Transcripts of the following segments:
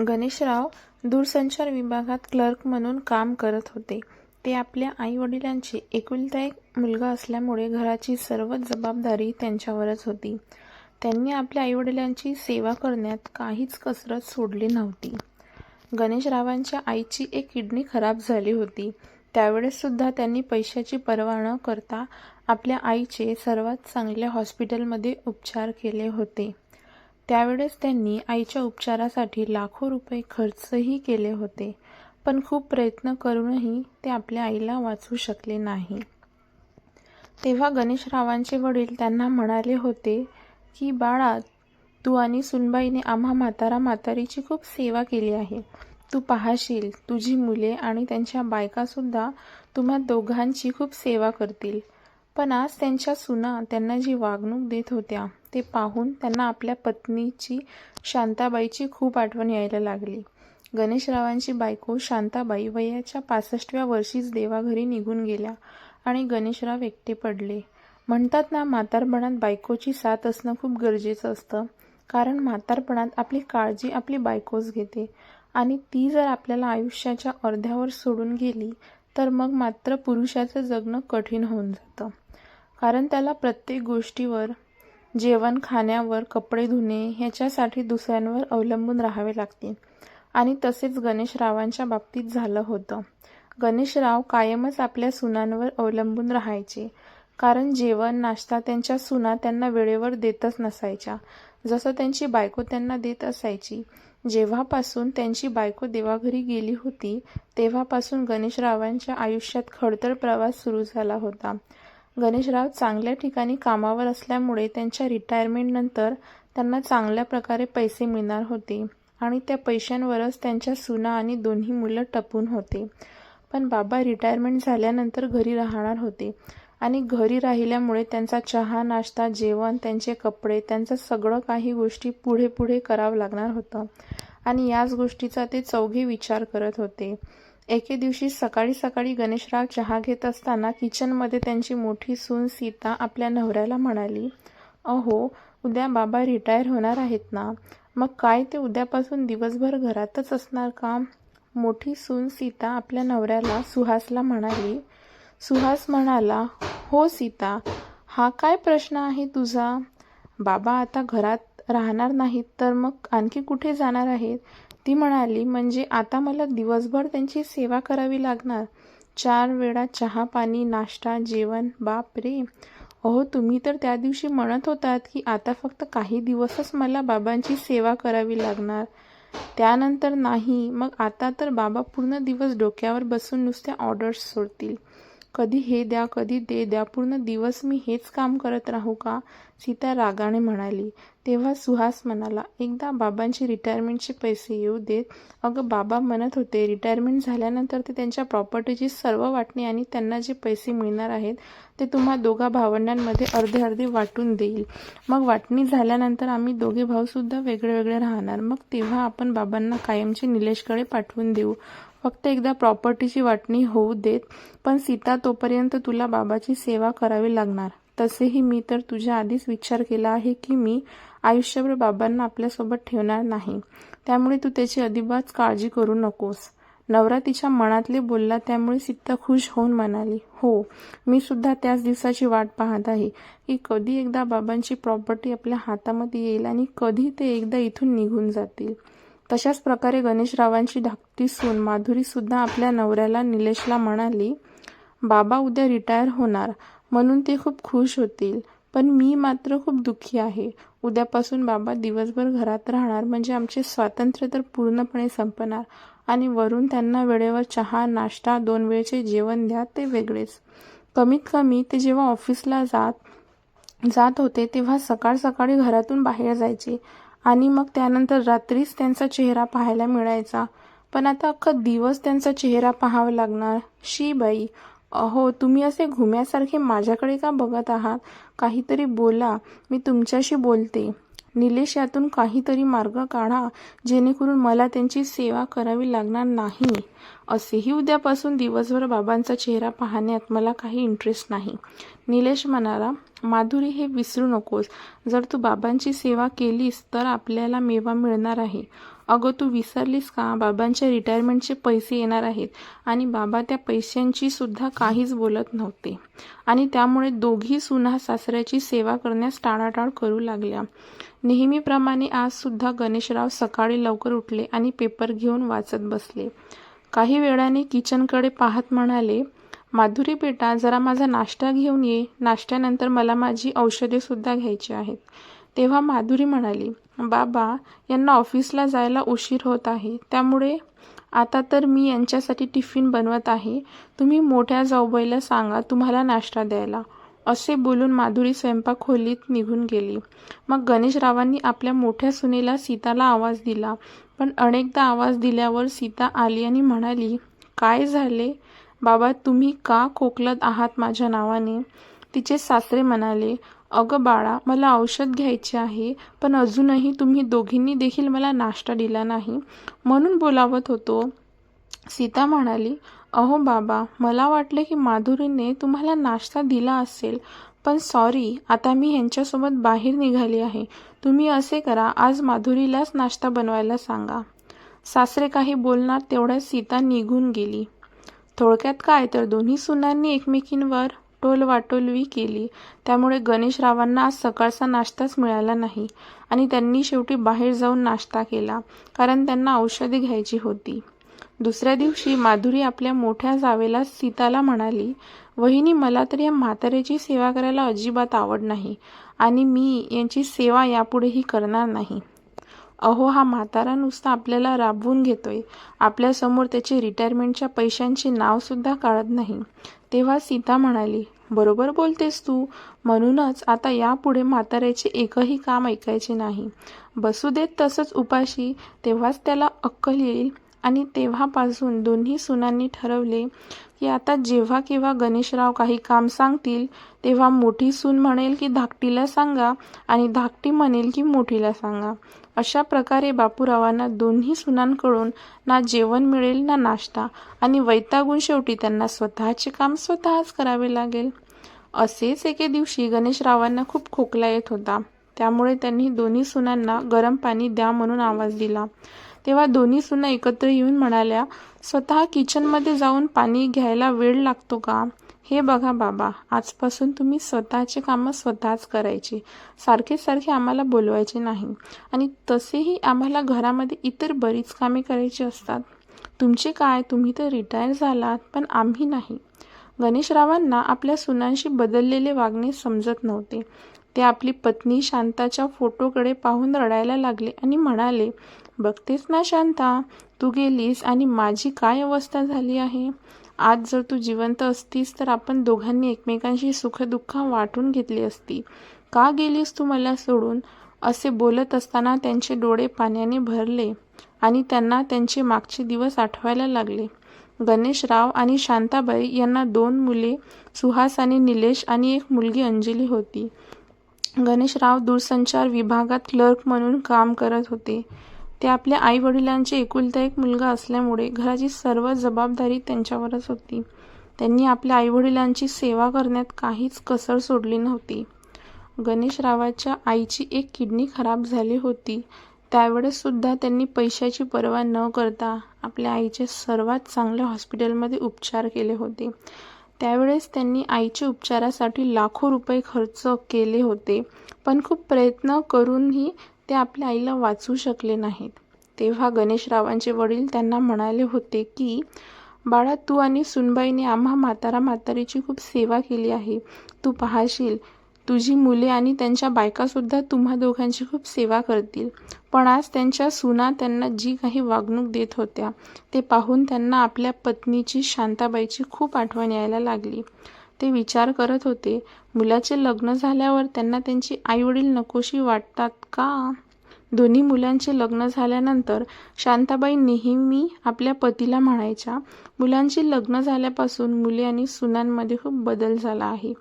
गणेशराव दूरसंचार विभागात क्लर्क म्हणून काम करत होते. ते आपल्या आई-वडिलांचे एकुलता एक मुलगा असल्यामुळे घराची सर्वच जबाबदारी त्यांच्यावरच होती. त्यांनी आपल्या आई-वडिलांची सेवा करण्यात काहीच कसरत सोडली नव्हती. गणेशरावांच्या आईची एक किडनी खराब झाली होती. त्यावेळेससुद्धा त्यांनी पैशाची पर्वा न करता आपल्या आईचे सर्वात चांगल्या हॉस्पिटलमध्ये उपचार केले होते. त्यावेळेस त्यांनी आईच्या उपचारासाठी लाखो रुपये खर्चही केले होते. पण खूप प्रयत्न करूनही ते आपल्या आईला वाचवू शकले नाही. तेव्हा गणेशरावांचे वडील त्यांना म्हणाले होते की, बाळा, तू आणि सुनबाईने आम्हा म्हातारा-म्हातारीची खूप सेवा केली आहे. तू पाहशील, तुझी मुले आणि त्यांच्या बायकासुद्धा तुम्हा दोघांची खूप सेवा करतील. पण आज त्यांच्या सुना त्यांना जी वागणूक देत होत्या, ते पाहून त्यांना आपल्या पत्नीची शांताबाईची खूप आठवण यायला लागली. गणेशरावांची बायको शांताबाई वयाच्या पासष्टव्या वर्षीच देवाघरी निघून गेल्या आणि गणेशराव एकटे पडले. म्हणतात ना, म्हातारपणात बायकोची साथ असणं खूप गरजेचं असतं. कारण म्हातारपणात आपली काळजी आपली बायकोच घेते आणि ती जर आपल्याला आयुष्याच्या अर्ध्यावर सोडून गेली, तर मग मात्र पुरुषाचं जगणं कठीण होऊन जातं. कारण त्याला प्रत्येक गोष्टीवर, जेवण, खाण्यावर, कपडे धुणे ह्याच्यासाठी दुसऱ्यांवर अवलंबून राहावे लागते. आणि तसेच गणेशरावांच्या बाबतीत झालं होतं. गणेशराव कायमच आपल्या सुनांवर अवलंबून राहायचे. कारण जेवण, नाश्ता त्यांच्या सुना त्यांना वेळेवर देतच नसायच्या, जसं त्यांची बायको त्यांना देत असायची. जेव्हापासून त्यांची बायको देवाघरी गेली होती, तेव्हापासून गणेशरावांच्या आयुष्यात खडतर प्रवास सुरू झाला होता. गणेशराव चांगल्या ठिकाणी कामावर असल्यामुळे त्यांच्या रिटायरमेंटनंतर त्यांना चांगल्या प्रकारे पैसे मिळणार होते आणि त्या पैशांवरच त्यांच्या सुना आणि दोन्ही मुलं टपून होते. पण बाबा रिटायरमेंट झाल्यानंतर घरी राहणार होते आणि घरी राहिल्यामुळे त्यांचा चहा, नाश्ता, जेवण, त्यांचे कपडे, त्यांचं सगळं काही गोष्टी पुढे पुढे करावं लागणार होतं आणि याच गोष्टीचा ते चौघे विचार करत होते. एके दिवशी सकाळी सकाळी गणेशराव चहा घेत असताना किचनमध्ये त्यांची मोठी सून सीता आपल्या नवऱ्याला म्हणाली, अहो, उद्या बाबा रिटायर होणार आहेत ना, मग काय ते उद्यापासून दिवसभर घरातच असणार का? मोठी सून सीता आपल्या नवऱ्याला सुहासला म्हणाली. सुहास म्हणाला, हो सीता, हा काय प्रश्न आहे तुझा? बाबा आता घरात राहणार नाहीत तर मग आणखी कुठे जाणार आहेत? ती म्हणाली, म्हणजे आता मला दिवसभर त्यांची सेवा करावी लागणार? चार वेळा चहा-पाणी, नाश्ता, जेवण? बाप रे! अहो, तुम्ही तर त्या दिवशी म्हणत होतात की आता फक्त काही दिवसच मला बाबांची सेवा करावी लागणार. त्यानंतर नाही. मग आता तर बाबा पूर्ण दिवस डोक्यावर बसून नुसत्या ऑर्डर्स सोडतील. कधी हे द्या, कधी ते द्या, पूर्ण दिवस मी हेच काम करत राहू का? सीता रागाने म्हणाली. तेव्हा सुहास म्हणाला, एकदा बाबांची रिटायरमेंटचे पैसे येऊ देत. अगं, बाबा म्हणत होते रिटायरमेंट झाल्यानंतर ते त्यांच्या प्रॉपर्टीची सर्व वाटणी आणि त्यांना जे पैसे मिळणार आहेत, ते तुम्हा दोघा भावंडांमध्ये अर्धे अर्धे वाटून देईल. मग वाटणी झाल्यानंतर आम्ही दोघे भाऊसुद्धा वेगळे वेगळे राहणार. मग तेव्हा आपण बाबांना कायमचे निलेशकडे पाठवून देऊ. फक्त एकदा प्रॉपर्टीची वाटणी होऊ देत. पण सीता, तोपर्यंत तुला बाबाची सेवा करावी लागणार. तसेही मी तर तुझ्या आधीच विचार केला आहे की मी आयुष्यभर बाबांना आपल्यासोबत ठेवणार नाही. त्यामुळे तू त्याची अजिबात काळजी करू नकोस. नवरा तिच्या मनातले बोलला त्यामुळे सीता खुश होऊन म्हणाली, हो, मी सुद्धा त्याच दिवसाची वाट पाहत आहे की कधी एकदा बाबांची प्रॉपर्टी आपल्या हातामध्ये येईल आणि कधी ते एकदा इथून निघून जातील. तशाच प्रकारे गणेशरावांची धाकटी सून माधुरीसुद्धा आपल्या नवऱ्याला निलेशला म्हणाली, बाबा उद्या रिटायर होणार म्हणून ते खूप खुश होतील. पण मी मात्र खूप दुःखी आहे. उद्यापासून बाबा दिवसभर घरात राहणार म्हणजे आमचे स्वातंत्र्य तर पूर्णपणे संपणार आणि वरून त्यांना वेळेवर चहा, नाश्ता, दोन वेळचे जेवण द्या ते वेगळेच. कमीत कमी ते जेव्हा ऑफिसला जात जात होते तेव्हा सकाळ सकाळी घरातून बाहेर जायचे आणि मग त्यानंतर रात्रीच त्यांचा चेहरा पाहायला मिळायचा. पण आता अख्खा दिवस त्यांचा चेहरा पाहावा लागणार. शी बाई, अहो, तुम्ही असे घुम्यासारखे माझ्याकडे का बघत आहात? काहीतरी बोला, मी तुमच्याशी बोलते. निलेश, यातून काहीतरी मार्ग काढा जेणेकरून मला त्यांची सेवा करावी लागणार नाही. असेही उद्यापासून दिवसभर बाबांचा चेहरा पाहण्यात मला काही इंटरेस्ट नाही. निलेश म्हणाला माधुरी हे विसरू नकोस जर तू बाबांची सेवा केलीस तर आपल्याला मेवा मिळणार आहे अगं तू विसरलीस का? बाबांच्या रिटायरमेंटचे पैसे येणार आहेत आणि बाबा त्या पैशांची सुद्धा काहीच बोलत नव्हते. आणि त्यामुळे दोघी सुना सासऱ्याची सेवा करण्यास टाळाटाळ करू लागल्या. नेहमीप्रमाणे आज सुद्धा गणेशराव सकाळी लवकर उठले आणि पेपर घेऊन वाचत बसले. काही वेळाने किचनकडे पाहत म्हणाले माधुरी बेटा जरा माझा नाश्ता घेऊन ये. नाश्त्यानंतर मला माझी औषधेसुद्धा घ्यायची आहेत. तेव्हा माधुरी म्हणाली बाबा यांना ऑफिसला जायला उशीर होत आहे. त्यामुळे आता तर मी यांच्यासाठी टिफिन बनवत आहे. तुम्ही मोठ्या जाऊबाईला सांगा तुम्हाला नाश्ता द्यायला. असे बोलून माधुरी स्वयंपाक खोलीत निघून गेली. मग गणेशरावांनी आपल्या मोठ्या सुनेला सीताला आवाज दिला. पण अनेकदा आवाज दिल्यावर सीता आली आणि म्हणाली काय झाले? बाबा तुम्ही का खोकलत आहात माझ्या नावाने? तिचे सासरे म्हणाले अगं बाळा मला औषध घ्यायचे आहे पण अजूनही तुम्ही दोघींनी देखील मला नाश्ता दिला नाही. म्हणून बोलावत होतो. सीता म्हणाली अहो बाबा मला वाटले की माधुरीने तुम्हाला नाश्ता दिला असेल पण सॉरी आता मी ह्यांच्यासोबत बाहेर निघाली आहे. तुम्ही असे करा आज माधुरीलाच नाश्ता बनवायला सांगा. सासरे काही बोलणार तेवढ्यात सीता निघून गेली. थोडक्यात काय तर दोन्ही सुनांनी एकमेकींवर टोल वाटोलवी केली. त्यामुळे गणेशरावांना आज सकाळचा नाश्ताच मिळाला नाही आणि त्यांनी शेवटी बाहेर जाऊन नाश्ता केला कारण त्यांना औषधे घ्यायची होती. दुसऱ्या दिवशी माधुरी आपल्या मोठ्या जावेला सीताला म्हणाली वहिनी मला तर या म्हाताऱ्याची सेवा करायला अजिबात आवड नाही आणि मी यांची सेवा यापुढेही करणार नाही. अहो हा म्हातारा नुसता आपल्याला राबवून घेतोय. आपल्यासमोर त्याचे रिटायरमेंटच्या पैशांचे नावसुद्धा काढत नाही. तेव्हा सीता म्हणाली बरोबर बोलतेस तू. म्हणूनच आता यापुढे म्हाताऱ्याचे एकही काम ऐकायचे नाही. बसू देत तसंच उपाशी. तेव्हाच त्याला अक्कल येईल. आणि तेव्हापासून दोन्ही सुनांनी ठरवले की आता जेव्हा केव्हा गणेशराव काही काम सांगतील तेव्हा मोठी सून म्हणेल की धाकटीला सांगा आणि धाकटी म्हणेल की मोठीला सांगा. अशा प्रकारे बापूरावांना दोन्ही सुनांकडून ना जेवण मिळेल ना नाश्ता. आणि वैतागून शेवटी त्यांना स्वतःचे काम स्वतःच करावे लागेल. असेच एके दिवशी गणेशरावांना खूप खोकला येत होता. त्यामुळे त्यांनी दोन्ही सुनांना गरम पाणी द्या म्हणून आवाज दिला. तेव्हा दोन्ही सुना एकत्र येऊन म्हणाल्या स्वतः किचनमध्ये जाऊन पाणी घ्यायला वेळ लागतो का? हे बघा बाबा आजपासून तुम्ही स्वतःचे कामं स्वतःच करायची. सारखे सारखे आम्हाला बोलवायचे नाही. आणि तसेही आम्हाला घरामध्ये इतर बरीच कामे करायची असतात. तुमचे काय? तुम्ही तर रिटायर झालात पण आम्ही नाही. गणेशरावांना आपल्या सुनांशी बदललेले वागणे समजत नव्हते. ते आपली पत्नी शांताच्या फोटोकडे पाहून रडायला लागले आणि म्हणाले बघतेस ना शांता तू गेलीस आणि माझी काय अवस्था झाली आहे? आज जर तू जिवंत असतीस तर आपण दोघांनी एकमेकांशी सुखदुःख वाटून घेतली असती. का गेलीस तू मला सोडून? असे बोलत असताना त्यांचे डोळे पाण्याने भरले आणि त्यांना त्यांचे मागचे दिवस आठवायला लागले. गणेशराव आणि शांताबाई यांना दोन मुले सुहास आणि निलेश आणि एक मुलगी अंजली होती. गणेशराव दूरसंचार विभागात क्लर्क म्हणून काम करत होते. ते आपल्या आई वडिलांचे एकुलता एक मुलगा असल्यामुळे घराची सर्व जबाबदारी त्यांच्यावरच होती. त्यांनी आपल्या आईवडिलांची सेवा करण्यात काहीच कसर सोडली नव्हती. गणेशरावाच्या आईची एक किडनी खराब झाली होती. त्यावेळेस सुद्धा त्यांनी पैशाची पर्वा न करता आपल्या आईचे सर्वात चांगल्या हॉस्पिटलमध्ये उपचार केले होते. त्यावेळेस त्यांनी आईच्या उपचारासाठी लाखो रुपये खर्च केले होते. पण खूप प्रयत्न करूनही ते आपल्या आईला वाचू शकले नाहीत. तेव्हा गणेशरावांचे वडील त्यांना म्हणाले होते की बाळा तू आणि सुनबाईने आम्हा म्हातारा म्हातारीची खूप सेवा केली आहे. तू पाहशील तुझी मुले आणि त्यांच्या बायकासुद्धा तुम्हा दोघांची खूप सेवा करतील. पण आज त्यांच्या सुना त्यांना जी काही वागणूक देत होत्या ते पाहून त्यांना आपल्या पत्नीची शांताबाईची खूप आठवण यायला लागली. ते विचार करत होते. मुलाचे लग्न झाल्यावर त्यांना त्यांची आईवडील नकोशी वाटतात का? दोन्ही मुलांचे लग्न झाल्यानंतर शांताबाई नेहमी आपल्या पतीला म्हणायच्या मुलांचे लग्न झाल्यापासून मुले आणि सुनांमध्ये खूप बदल झाला आहे.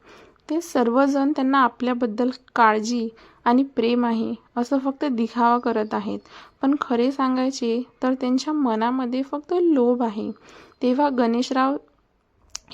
ते सर्वजण त्यांना आपल्याबद्दल काळजी आणि प्रेम आहे असं फक्त दिखावा करत आहेत. पण खरे सांगायचे तर त्यांच्या मनामध्ये फक्त लोभ आहे. तेव्हा गणेशराव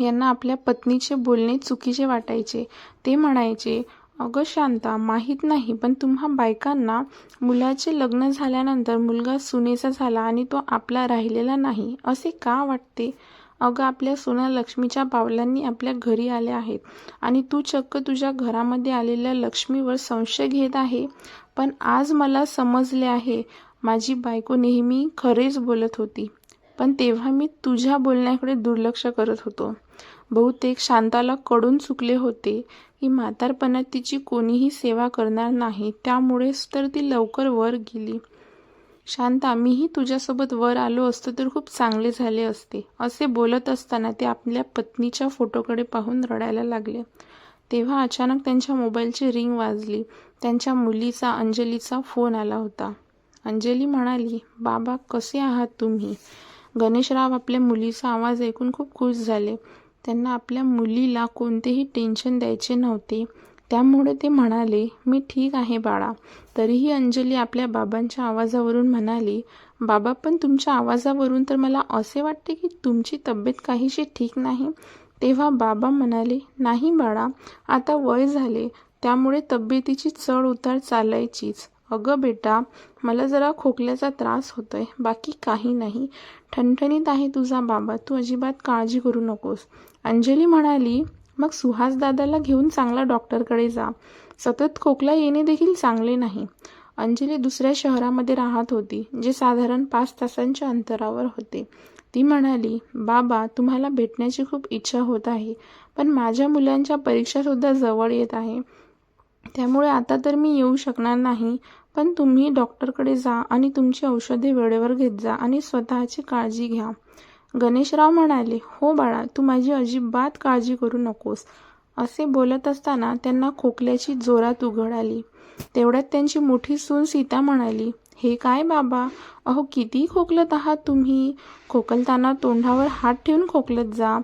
यांना आपल्या पत्नीचे बोलणे चुकीचे वाटायचे. ते म्हणायचे अगं शांता माहीत नाही पण तुम्हा बायकांना मुलाचे लग्न झाल्यानंतर मुलगा सुनेचा झाला आणि तो आपला राहिलेला नाही. असे का वाटते? अगं आपल्या सुना लक्ष्मीच्या पावलांनी आपल्या घरी आल्या आहेत आणि तू चक्क तुझ्या घरामध्ये आलेल्या लक्ष्मीवर संशय घेत आहे. पण आज मला समजले आहे माझी बायको नेहमी खरेच बोलत होती. पण तेव्हा मी तुझ्या बोलण्याकडे दुर्लक्ष करत होतो. बहुतेक शांताला कडून चुकले होते की म्हातारपणात तिची कोणीही सेवा करणार नाही. त्यामुळेच तर ती लवकर वर गेली. शांता मीही तुझ्यासोबत वर आलो असतो तर खूप चांगले झाले असते असे बोलत असताना ते आपल्या पत्नीच्या फोटोकडे पाहून रडायला लागले. तेव्हा अचानक त्यांच्या मोबाईलची रिंग वाजली. त्यांच्या मुलीचा अंजलीचा फोन आला होता. अंजली म्हणाली बाबा कसे आहात तुम्ही? गणेशराव आपल्या मुलीचा आवाज ऐकून खूप खुश झाले. त्यांना आपल्या मुलीला कोणतेही टेन्शन द्यायचे नव्हते. त्यामुळे ते म्हणाले मी ठीक आहे बाळा. तरीही अंजली आपल्या बाबांच्या आवाजावरून म्हणाली बाबा पण तुमच्या आवाजावरून तर मला असे वाटते की तुमची तब्येत काहीशी ठीक नाही. तेव्हा बाबा म्हणाले नाही बाळा आता वय झाले त्यामुळे तब्येतीची चढ उतार चालायचीच. अगं बेटा मला जरा खोकल्याचा त्रास होतोय बाकी काही नाही. ठणठणीत आहे तुझा बाबा तू अजिबात काळजी करू नकोस. अंजली म्हणाली मग सुहास दादाला घेऊन चांगला डॉक्टरकडे जा. सतत खोकला येणे देखील चांगले नाही. अंजली दुसऱ्या शहरामध्ये राहत होती जे साधारण पाच तासांच्या अंतरावर होते. ती म्हणाली बाबा तुम्हाला भेटण्याची खूप इच्छा होत आहे पण माझ्या मुलांच्या परीक्षासुद्धा जवळ येत आहे. त्यामुळे आता तर मी येऊ शकणार नाही पण तुम्ही डॉक्टरकडे जा आणि तुमची औषधे वेळेवर घेत जा आणि स्वतःची काळजी घ्या. गणेशराव म्हणाले हो बाळा तू माझी अजिबात काळजी करू नकोस. असे बोलत असताना त्यांना खोकल्याची जोरात उघड आली. तेवढ्यात त्यांची मोठी सून सीता म्हणाली हे काय बाबा? अहो किती खोकलत आहात तुम्ही? खोकलताना तोंडावर हात ठेवून खोकलत जा.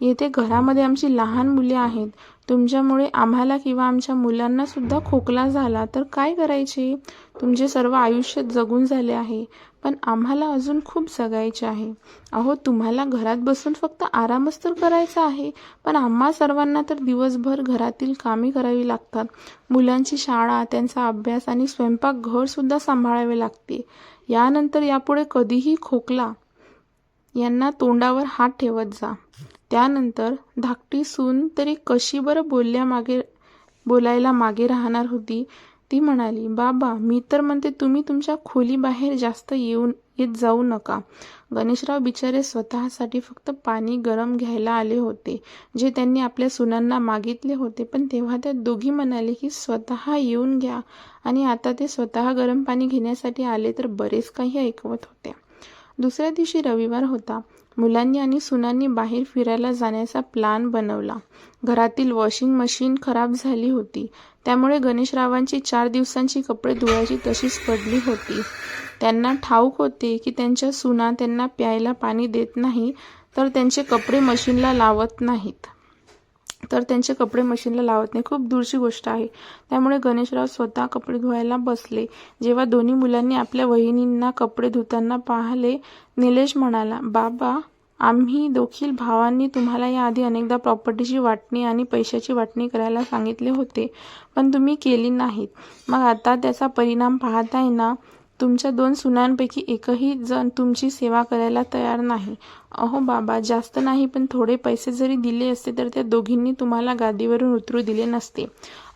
येथे घरामध्ये आमची लहान मुले आहेत. तुमच्यामुळे आम्हाला किंवा आमच्या मुलांना सुद्धा खोकला झाला तर काय करायचे? तुमचे सर्व आयुष्य जगून झाले आहे. पण आम्हाला अजून खूप जगायचे आहे. अहो तुम्हाला घरात बसून फक्त आरामच तर करायचा आहे. पण आम्हा सर्वांना तर दिवसभर घरातील कामे करावी लागतात. मुलांची शाळा त्यांचा अभ्यास आणि स्वयंपाक घरसुद्धा सांभाळावे लागते. यानंतर यापुढे कधीही खोकला यांना तोंडावर हात ठेवत जा. त्यानंतर धाकटी सून तरी कशी बरं बोलल्या मागे बोलायला मागे राहणार होती? ती म्हणाली बाबा मी तर म्हणते तुम्ही तुमच्या खोलीबाहेर जास्त येऊन येत जाऊ नका. गणेशराव बिचारे स्वतःसाठी फक्त पाणी गरम घ्यायला आले होते जे त्यांनी आपल्या सुनांना मागितले होते. पण तेव्हा त्या दोघी म्हणाले की स्वतः येऊन घ्या. आणि आता ते स्वतः गरम पाणी घेण्यासाठी आले तर बरेच काही ऐकवत होते दुसऱ्या दिवशी रविवार होता. मुलांनी आणि सुनांनी बाहेर फिरायला जाण्याचा प्लान बनवला. घरातील वॉशिंग मशीन खराब झाली होती. त्यामुळे गणेशरावांची चार दिवसांची कपडे धुवायची तशीच पडली होती. त्यांना ठाऊक होते की त्यांच्या सुना त्यांना प्यायला पाणी देत नाही तर त्यांचे कपडे मशीनला लावत नाहीत. तर त्यांचे कपडे मशीनला लावत नाही. खूप दूरची गोष्ट आहे. त्यामुळे गणेशराव स्वतः कपडे धुवायला बसले. जेव्हा दोन्ही मुलांनी आपल्या वहिनींना कपडे धुताना पाहिले निलेश म्हणाला बाबा आम्ही दोखील भावांनी तुम्हाला याआधी अनेकदा प्रॉपर्टीची वाटणी आणि पैशाची वाटणी करायला सांगितले होते. पण तुम्ही केली नाहीत. मग आता त्याचा परिणाम पाहताय ना? तुमच्या दोन सुनांपैकी एकही जण तुमची सेवा करायला तयार नाही. अहो बाबा जास्त नाही पण थोडे पैसे जरी दिले असते तर त्या दोघींनी तुम्हाला गादीवरून उतरू दिले नसते.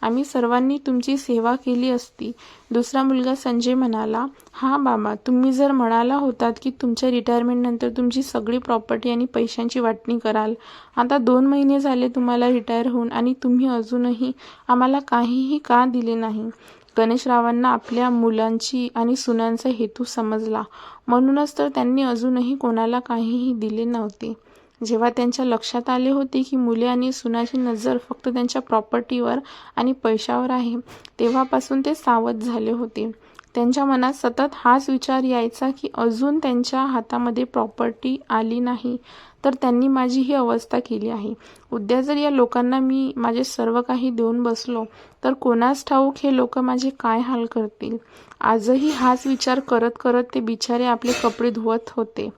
आम्ही सर्वांनी तुमची सेवा केली असती. दुसरा मुलगा संजय म्हणाला हा बाबा तुम्ही जर म्हणाला होतात की तुमच्या रिटायरमेंटनंतर तुमची सगळी प्रॉपर्टी आणि पैशांची वाटणी कराल. आता दोन महिने झाले तुम्हाला रिटायर होऊन आणि तुम्ही अजूनही आम्हाला काहीही का दिले नाही? गणेशरावांना आपल्या मुलांची आणि सुनांचा हेतू समजला. म्हणूनच तर त्यांनी अजूनही कोणाला काहीही दिले नव्हते. जेव्हा त्यांच्या लक्षात आले होते की मुले आणि सुनाची नजर फक्त त्यांच्या प्रॉपर्टीवर आणि पैशावर आहे तेव्हापासून ते सावध झाले होते. त्यांच्या मनात सतत हाच विचार यायचा की अजून त्यांच्या हातामध्ये प्रॉपर्टी आली नाही. तर त्यांनी माझी ही अवस्था केली आहे. उद्या जर या लोकांना मी माझे सर्व काही देऊन बसलो तर कोणास ठाऊक हे लोक माझे काय हाल करतील? आजही हाच विचार करत करत ते बिचारे आपले कपडे धुवत होते.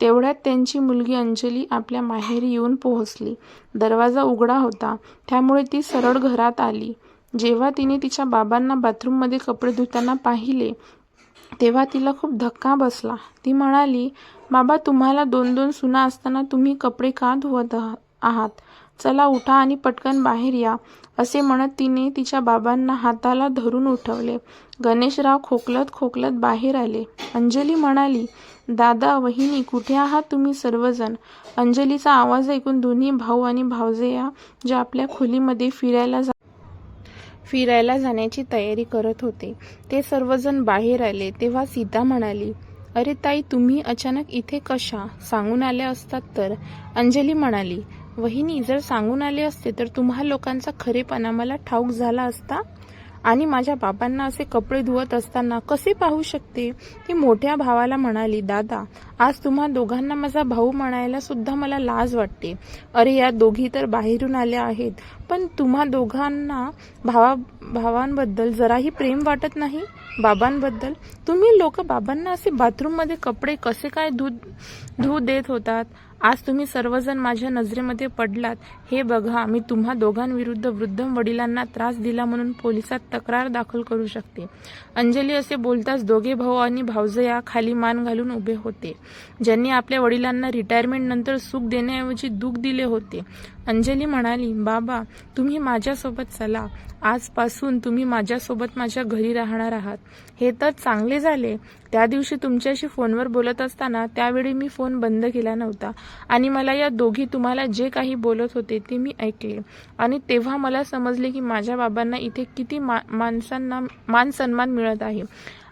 तेवढ्यात त्यांची मुलगी अंजली आपल्या माहेरी येऊन पोहोचली. दरवाजा उघडा होता. त्यामुळे ती सरळ घरात आली. जेव्हा तिने तिच्या बाबांना बाथरूममध्ये कपडे धुताना पाहिले तेव्हा तिला खूप धक्का बसला. ती म्हणाली बाबा तुम्हाला दोन दोन सुना असताना तुम्ही कपडे का धुवत आहात? चला उठा आणि पटकन बाहेर या. असे म्हणत तिने तिच्या बाबांना हाताला धरून उठवले. गणेशराव खोकलत खोकलत बाहेर आले. अंजली म्हणाली दादा वहिनी कुठे आहात तुम्ही सर्वजण? अंजलीचा आवाज ऐकून दोन्ही भाऊ आणि भावजया ज्या आपल्या खोलीमध्ये फिरायला जा फिरायला जाण्याची तयारी करत होते. ते सर्वजण बाहेर आले. तेव्हा सीता म्हणाली अरे ताई तुम्ही अचानक इथे कशा? सांगून आल्या असतात तर. अंजली म्हणाली वहिनी जर सांगून आले असते तर तुम्हा लोकांचा खरेपणा मला ठाऊक झाला असता? आणि माझ्या बाबांना असे कपडे धुवत असताना कसे पाहू शकते? ती मोठ्या भावाला म्हणाली दादा आज तुम्हा दोघांना माझा भाऊ म्हणायला सुद्धा मला लाज वाटते. अरे या दोघी तर बाहेरून आल्या आहेत. पण तुम्हा दोघांना भावा भावांबद्दल जराही प्रेम वाटत नाही? बाबांबद्दल? तुम्ही लोक बाबांना असे बाथरूममध्ये कपडे कसे काय धु धू देत होतात? आज तुम्ही सर्वजण माझ्या नजरेमध्ये पडलात. हे बघा मी तुम्हा दोघांविरुद्ध वृद्ध वडिलांना त्रास दिला म्हणून पोलिसात तक्रार दाखल करू शकते. अंजली असे बोलताच दोघे भाऊ आणि भावजया खाली मान घालून उभे होते. ज्यांनी आपल्या वडिलांना रिटायरमेंट नंतर सुख देण्याऐवजी दुःख दिले होते. अंजली म्हणाली बाबा तुम्ही माझ्यासोबत चला. आजपासून तुम्ही माझ्यासोबत माझ्या घरी राहणार आहात. हे तर चांगले झाले. त्या दिवशी तुमच्याशी फोनवर बोलत असताना त्यावेळी मी फोन बंद केला नव्हता. आणि मला या दोघी तुम्हाला जे काही बोलत होते ते मी ऐकले. आणि तेव्हा मला समजले की माझ्या बाबांना इथे किती मा माणसांना मान सन्मान मिळत आहे.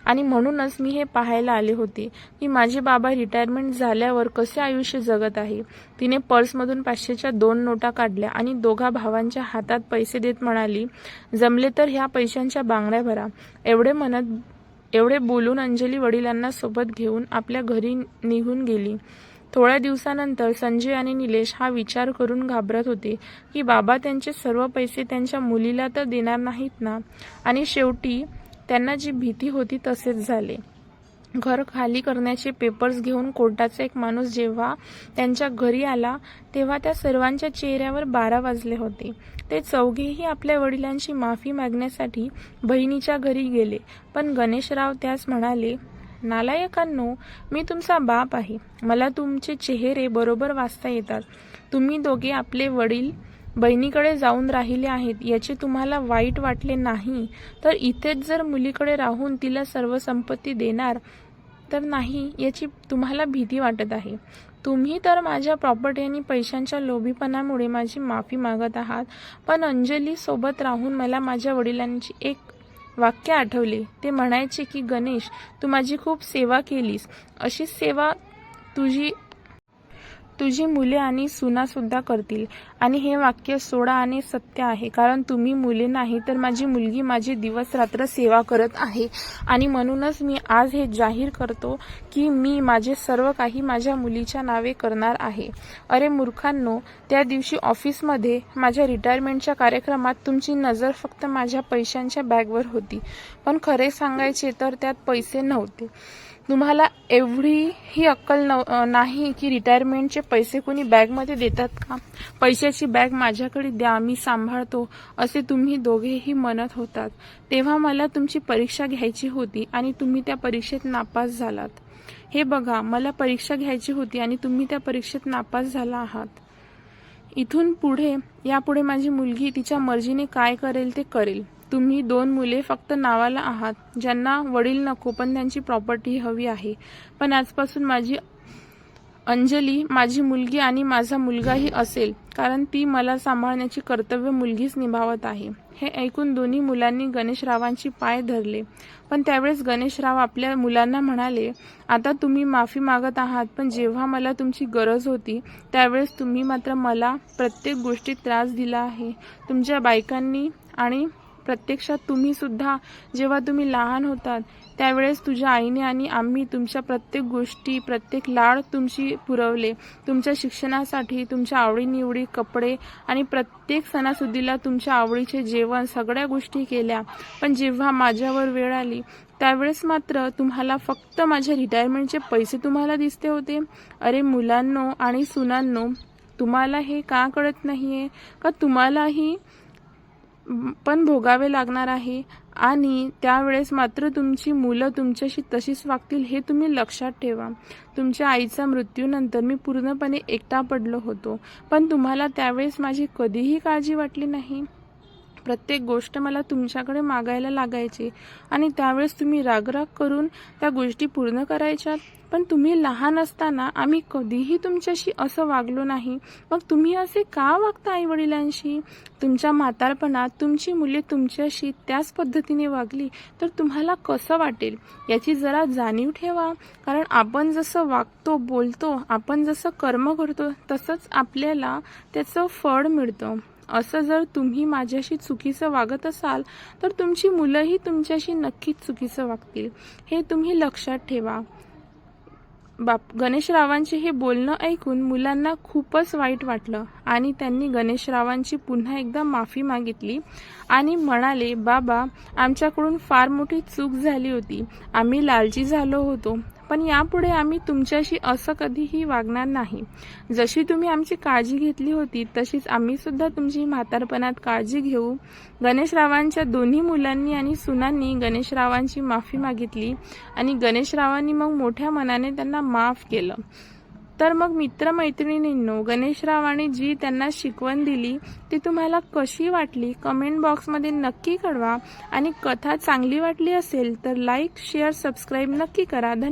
आणि म्हणूनच मी हे पाहायला आले होते की माझे बाबा रिटायरमेंट झाल्यावर कसे आयुष्य जगत आहे. तिने पर्समधून पाचशेच्या दोन नोटा काढल्या आणि दोघा भावांच्या हातात पैसे देत म्हणाली जमले तर ह्या पैशांच्या बांगड्या भरा. एवढे म्हणत एवढे बोलून अंजली वडिलांना सोबत घेऊन आपल्या घरी निघून गेली. थोड्या दिवसानंतर संजय आणि निलेश हा विचार करून घाबरत होते की बाबा त्यांचे सर्व पैसे त्यांच्या मुलीला तर देणार नाहीत ना? आणि शेवटी त्यांना जी भीती होती तसेच झाले. घर खाली करण्याचे पेपर्स घेऊन कोर्टाचा एक माणूस जेव्हा त्यांच्या घरी आला तेव्हा त्या सर्वांच्या चेहऱ्यावर बारा वाजले होते. ते चौघेही आपल्या वडिलांची माफी मागण्यासाठी बहिणीच्या घरी गेले. पण गणेशराव त्यास म्हणाले नालायकांनो मी तुमचा बाप आहे. मला तुमचे चेहरे बरोबर वाचता येतात. तुम्ही दोघे आपले वडील बहिणीकडे जाऊन राहिले आहेत याचे तुम्हाला वाईट वाटले नाही. तर इथेच जर मुलीकडे राहून तिला सर्व संपत्ती देणार तर नाही याची तुम्हाला भीती वाटत आहे. तुम्ही तर माझ्या प्रॉपर्टी आणि पैशांच्या लोभीपणामुळे माझी माफी मागत आहात पण अंजलीसोबत राहून मला माझ्या वडिलांची एक वाक्य आठवले. ते म्हणायचे की गणेश तू माझी खूप सेवा केलीस. अशी सेवा तुझी तुझी मुले आणि सुना सुद्धा करतील. आणि हे वाक्य सोडा आणि सत्य आहे. कारण तुम्ही मुले नाही तर माझी मुलगी माझी दिवस रात्र सेवा करत आहे. आणि म्हणूनच मी आज हे जाहीर करतो की मी माझे सर्व काही माझ्या मुलीच्या नावे करणार आहे. अरे मूर्खांनो त्या दिवशी ऑफिसमध्ये माझ्या रिटायरमेंटच्या कार्यक्रमात तुमची नजर फक्त माझ्या पैशांच्या बॅगवर होती. पण खरे सांगायचे तर त्यात पैसे नव्हते. तुम्हाला एवढी ही अक्कल नव नाही की रिटायरमेंटचे पैसे कोणी बॅगमध्ये देतात का? पैशाची बॅग माझ्याकडे द्या मी सांभाळतो असे तुम्ही दोघेही म्हणत होतात. तेव्हा मला तुमची परीक्षा घ्यायची होती आणि तुम्ही त्या परीक्षेत नापास झालात. हे बघा मला परीक्षा घ्यायची होती आणि तुम्ही त्या परीक्षेत नापास झाला आहात. इथून पुढे यापुढे माझी मुलगी तिच्या मर्जीने काय करेल ते करेल. तुम्ही दोन मुले फक्त नावाला आहात ज्यांना वडील नको पण त्यांची प्रॉपर्टी हवी आहे. पण आजपासून माझी अंजली माझी मुलगी आणि माझा मुलगाही असेल कारण ती मला सांभाळण्याची कर्तव्य मुलगीच निभावत आहे. हे ऐकून दोन्ही मुलांनी गणेशरावांची पाय धरले. पण त्यावेळेस गणेशराव आपल्या मुलांना म्हणाले आता तुम्ही माफी मागत आहात पण जेव्हा मला तुमची गरज होती त्यावेळेस तुम्ही मात्र मला प्रत्येक गोष्टीत त्रास दिला आहे. तुमच्या बायकांनी आणि प्रत्यक्षात तुम्हीसुद्धा जेव्हा तुम्ही लहान होतात त्यावेळेस तुझ्या आईने आणि आम्ही तुमच्या प्रत्येक गोष्टी प्रत्येक लाड तुमची पुरवले. तुमच्या शिक्षणासाठी तुमच्या आवडीनिवडी कपडे आणि प्रत्येक सणासुदीला तुमच्या आवडीचे जेवण सगळ्या गोष्टी केल्या. पण जेव्हा माझ्यावर वेळ आली त्यावेळेस मात्र तुम्हाला फक्त माझ्या रिटायरमेंटचे पैसे तुम्हाला दिसते होते. अरे मुलांनो आणि सुनांनो तुम्हाला हे का कळत नाही आहे का तुम्हालाही पण भोगावे लागणार आहे. आणि त्यावेळेस मात्र तुमची मुलं तुमच्याशी तशीच वागतील हे तुम्ही लक्षात ठेवा. तुमच्या आईचा मृत्यूनंतर मी पूर्णपणे एकटा पडलो होतो. पण तुम्हाला त्यावेळेस माझी कधीही काळजी वाटली नाही. प्रत्येक गोष्ट मला तुमच्याकडे मागायला लागायची. आणि त्यावेळेस तुम्ही रागराग करून त्या गोष्टी पूर्ण करायच्या पण तुम्ही लहान असताना आम्ही कधीही तुमच्याशी असं वागलो नाही. मग तुम्ही असे का वागता आई वडिलांशी तुमच्या म्हातारपणात तुमची मुले तुमच्याशी त्याच पद्धतीने वागली तर तुम्हाला कसं वाटेल? याची जरा जाणीव ठेवा. कारण आपण जसं वागतो बोलतो आपण जसं कर्म करतो तसंच आपल्याला त्याचं फळ मिळतं. असं जर तुम्ही माझ्याशी चुकीचं वागत असाल तर तुमची मुलंही तुमच्याशी नक्कीच चुकीचं वागतील. हे तुम्ही लक्षात ठेवा. बाप गणेशरावांचे हे बोलणं ऐकून मुलांना खूपच वाईट वाटलं आणि त्यांनी गणेशरावांची पुन्हा एकदा माफी मागितली आणि म्हणाले बाबा आमच्याकडून फार मोठी चूक झाली होती. आम्ही लालची झालो होतो. पण यापुढे आम्ही तुमच्याशी असं कधीही वागणार नाही. जशी तुम्ही आमची काळजी घेतली होती तशीच आम्ही सुद्धा तुमची म्हातारपणात काळजी घेऊ. गणेशरावांच्या दोन्ही मुलांनी आणि सुनांनी गणेशरावांची माफी मागितली आणि गणेशरावांनी मग मोठ्या मनाने त्यांना माफ केलं. तर मग मित्रमैत्रिणींनो गणेशरावाने जी त्यांना शिकवण दिली ती तुम्हाला कशी वाटली? कमेंट बॉक्समध्ये नक्की कळवा. आणि कथा चांगली वाटली असेल तर लाईक शेअर सबस्क्राईब नक्की करा. धन्यवाद